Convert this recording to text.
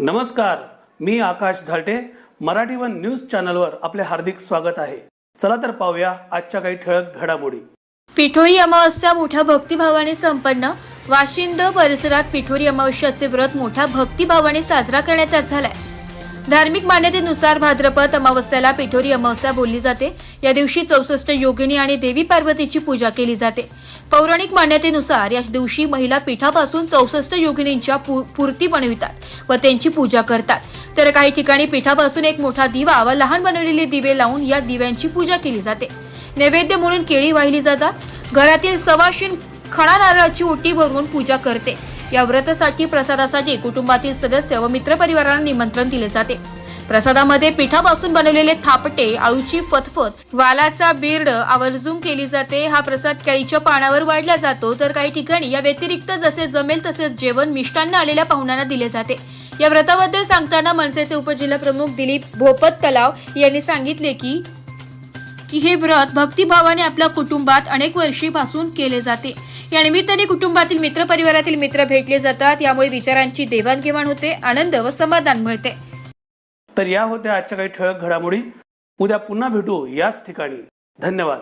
नमस्कार मी Akash Zalte. Marathi one news चॅनलवर आपले हार्दिक स्वागत आहे. चला तर पाहूया आजच्या काही ठळक घडामोडी. पिठोरी अमावस्या मोठ्या भक्तिभावाने संपन्न. वाशिंद परिसरात पिठोरी अमावस्याचे व्रत मोठ्या भक्तिभावाने साजरा करण्यात झालाय. धार्मिक मान्यतेनुसार भाद्रपद अमावस्याला पिठोरी अमावस्या बोलली जाते. या दिवशी चौसष्ट योगिनी आणि देवी पार्वतीची पूजा केली जाते. पौराणिक मान्यतेनुसार या दिवशी महिला पिठापासून चौसष्ट योगिनींच्या पूर्ती बनवितात व त्यांची पूजा करतात. तर काही ठिकाणी पिठापासून एक मोठा दिवा व लहान बनवलेले दिवे लावून या दिव्यांची पूजा केली जाते. नैवेद्य म्हणून केळी वाहिली जातात. घरातील सवाशीन खणा नारळाची ओटी भरून पूजा करते. या व्रतासाठी प्रसादासाठी कुटुंबातील सदस्य व मित्रपरिवारांना निमंत्रण दिले जाते. प्रसादामध्ये पिठापासून बनवलेले थापटे आळूची फतफत वालाचा बिर्ड आवर्जून केली जाते. हा प्रसाद केळीच्या पानावर वाढला जातो. तर काही ठिकाणी या व्यतिरिक्त जसे जमेल तसे जेवण मिष्टांना आलेल्या पाहुण्यांना दिले जाते. या व्रताबद्दल सांगताना मनसेचे उपजिल्हा प्रमुख दिलीप भोपत तलाव यांनी सांगितले की की हे व्रत भक्तिभावाने आपल्या कुटुंबात अनेक वर्षीपासून केले जाते. या निमित्ताने कुटुंबातील मित्र परिवारातील मित्र भेटले जातात. यामुळे विचारांची देवाणघेवाण होते आनंद व समाधान मिळते. तर या होत्या आजच्या काही ठळक घडामोडी. उद्या पुन्हा भेटू याच ठिकाणी. धन्यवाद.